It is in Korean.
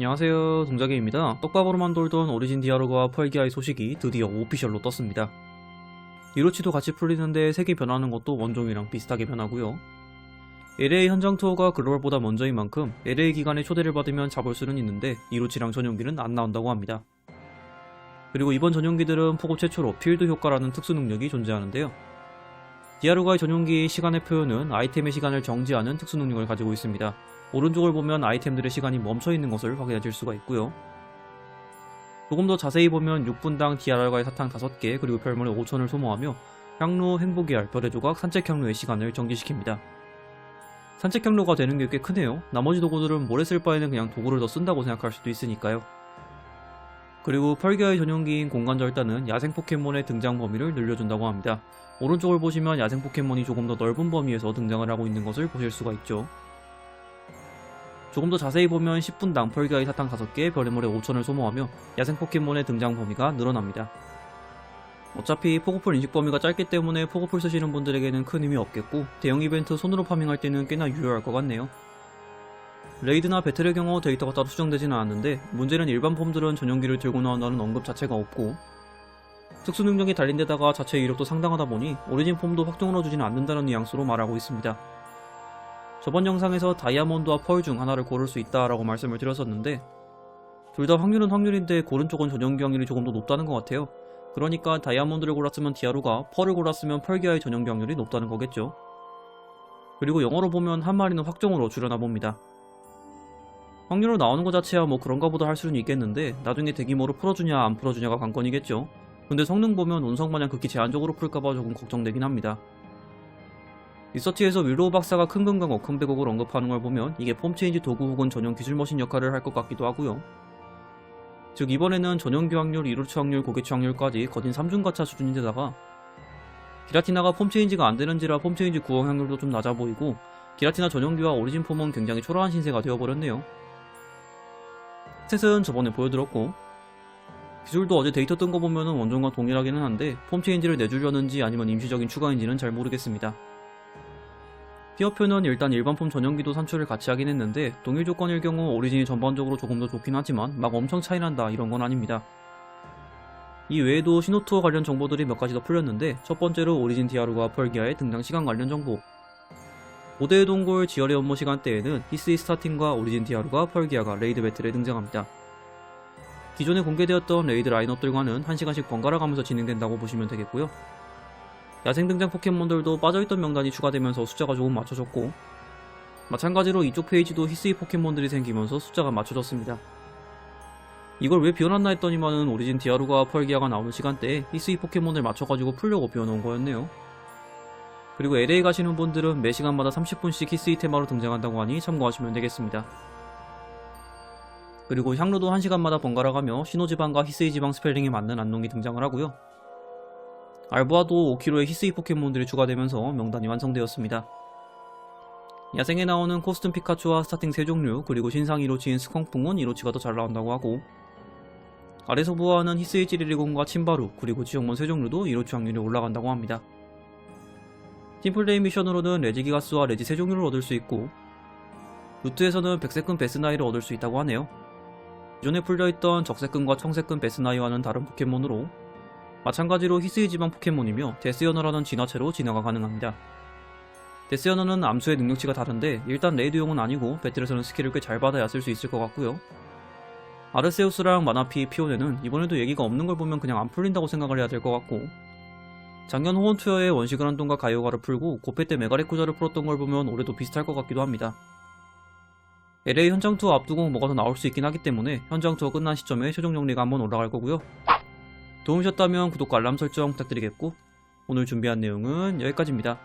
안녕하세요. 동작입니다. 떡밥으로만 돌던 오리진 디아로그와 펄기아의 소식이 드디어 오피셜로 떴습니다. 이로치도 같이 풀리는데 색이 변하는 것도 원종이랑 비슷하게 변하고요. LA 현장 투어가 글로벌보다 먼저인 만큼 LA 기간에 초대를 받으면 잡을 수는 있는데 이로치랑 전용기는 안 나온다고 합니다. 그리고 이번 전용기들은 포고 최초로 필드 효과라는 특수 능력이 존재하는데요 디아로가의 전용기의 시간의 표현은 아이템의 시간을 정지하는 특수 능력을 가지고 있습니다 오른쪽을 보면 아이템들의 시간이 멈춰 있는 것을 확인하실 수가 있고요. 조금 더 자세히 보면 6분당 디아랄과의 사탕 5개 그리고 별물의 5천을 소모하며 향로, 행복의 알, 별의 조각, 산책 향로의 시간을 정지시킵니다. 산책 향로가 되는 게 꽤 크네요. 나머지 도구들은 모래 쓸 바에는 그냥 도구를 더 쓴다고 생각할 수도 있으니까요. 그리고 펄기아의 전용기인 공간절단은 야생 포켓몬의 등장 범위를 늘려준다고 합니다. 오른쪽을 보시면 야생 포켓몬이 조금 더 넓은 범위에서 등장을 하고 있는 것을 보실 수가 있죠. 조금 더 자세히 보면 10분당 펄기아의 사탕 5개, 별의 모래 5천을 소모하며 야생 포켓몬의 등장 범위가 늘어납니다. 어차피 포고풀 인식 범위가 짧기 때문에 포고풀 쓰시는 분들에게는 큰 의미 없겠고 대형 이벤트 손으로 파밍할 때는 꽤나 유효할 것 같네요. 레이드나 배틀의 경우 데이터가 따로 수정되지는 않았는데 문제는 일반 폼들은 전용기를 들고 나온다는 언급 자체가 없고 특수 능력이 달린 데다가 자체 이력도 상당하다 보니 오리진 폼도 확정으로 주지는 않는다는 뉘앙스로 말하고 있습니다. 저번 영상에서 다이아몬드와 펄 중 하나를 고를 수 있다라고 말씀을 드렸었는데 둘 다 확률은 확률인데 고른 쪽은 전용기 확률이 조금 더 높다는 것 같아요. 그러니까 다이아몬드를 골랐으면 디아루가 펄을 골랐으면 펄기아의 전용기 확률이 높다는 거겠죠. 그리고 영어로 보면 한 마리는 확정으로 줄여나 봅니다. 확률로 나오는 것 자체야 뭐 그런가 보다 할 수는 있겠는데 나중에 대규모로 풀어주냐 안 풀어주냐가 관건이겠죠. 근데 성능 보면 운석 마냥 극히 제한적으로 풀까봐 조금 걱정되긴 합니다. 리서치에서 윌로우 박사가 큰 금강 어큰배곡을 언급하는 걸 보면 이게 폼체인지 도구 혹은 전용 기술 머신 역할을 할 것 같기도 하고요. 즉 이번에는 전용기 확률, 이루치 확률, 고개치 확률까지 거진 3중가차 수준인데다가 기라티나가 폼체인지가 안 되는지라 폼체인지 구성 확률도 좀 낮아 보이고 기라티나 전용기와 오리진 폼은 굉장히 초라한 신세가 되어버렸네요. 스탯은 저번에 보여드렸고 기술도 어제 데이터 뜬 거 보면은 원종과 동일하기는 한데 폼 체인지를 내주려는지 아니면 임시적인 추가인지는 잘 모르겠습니다. 티어표는 일단 일반 폼 전용기도 산출을 같이 하긴 했는데 동일 조건일 경우 오리진이 전반적으로 조금 더 좋긴 하지만 막 엄청 차이난다 이런 건 아닙니다. 이 외에도 신호투어 관련 정보들이 몇 가지 더 풀렸는데 첫 번째로 오리진 디아루가 펄기아의 등장 시간 관련 정보 5대의 동굴 지열의 업무 시간대에는 히스이 스타팅과 오리진 디아루가 펄기아가 레이드 배틀에 등장합니다. 기존에 공개되었던 레이드 라인업들과는 1시간씩 번갈아 가면서 진행된다고 보시면 되겠고요. 야생 등장 포켓몬들도 빠져있던 명단이 추가되면서 숫자가 조금 맞춰졌고 마찬가지로 이쪽 페이지도 히스이 포켓몬들이 생기면서 숫자가 맞춰졌습니다. 이걸 왜 비워놨나 했더니만은 오리진 디아루가 펄기아가 나오는 시간대에 히스이 포켓몬을 맞춰가지고 풀려고 비워놓은 거였네요. 그리고 LA 가시는 분들은 매 시간마다 30분씩 히스이 테마로 등장한다고 하니 참고하시면 되겠습니다. 그리고 향로도 1시간마다 번갈아 가며 신호지방과 히스이 지방 스펠링이 맞는 안농이 등장을 하고요. 알보아도 5kg의 히스이 포켓몬들이 추가되면서 명단이 완성되었습니다. 야생에 나오는 코스튬 피카츄와 스타팅 3종류 그리고 신상 이로치인 스컹풍은 이로치가 더 잘 나온다고 하고 아래서 부하하는 히스이 찌리리곤과 침바루 그리고 지역몬 3종류도 이로치 확률이 올라간다고 합니다. 팀플레이 미션으로는 레지 기가스와 레지 3종류를 얻을 수 있고 루트에서는 백색끈 베스나이를 얻을 수 있다고 하네요. 기존에 풀려있던 적색끈과 청색끈 베스나이와는 다른 포켓몬으로 마찬가지로 히스이 지방 포켓몬이며 데스연어라는 진화체로 진화가 가능합니다. 데스연어는 암수의 능력치가 다른데 일단 레이드용은 아니고 배틀에서는 스킬을 꽤 잘 받아야 쓸 수 있을 것 같고요. 아르세우스랑 마나피, 피오네는 이번에도 얘기가 없는 걸 보면 그냥 안 풀린다고 생각을 해야 될 것 같고 작년 호원투어의 원시그란돈과 가이오가를 풀고 고패 때 메가리코자를 풀었던 걸 보면 올해도 비슷할 것 같기도 합니다. LA 현장 투어 앞두고 뭐가 더 나올 수 있긴 하기 때문에 현장 투어 끝난 시점에 최종 정리가 한번 올라갈 거고요. 도움이셨다면 구독과 알람 설정 부탁드리겠고 오늘 준비한 내용은 여기까지입니다.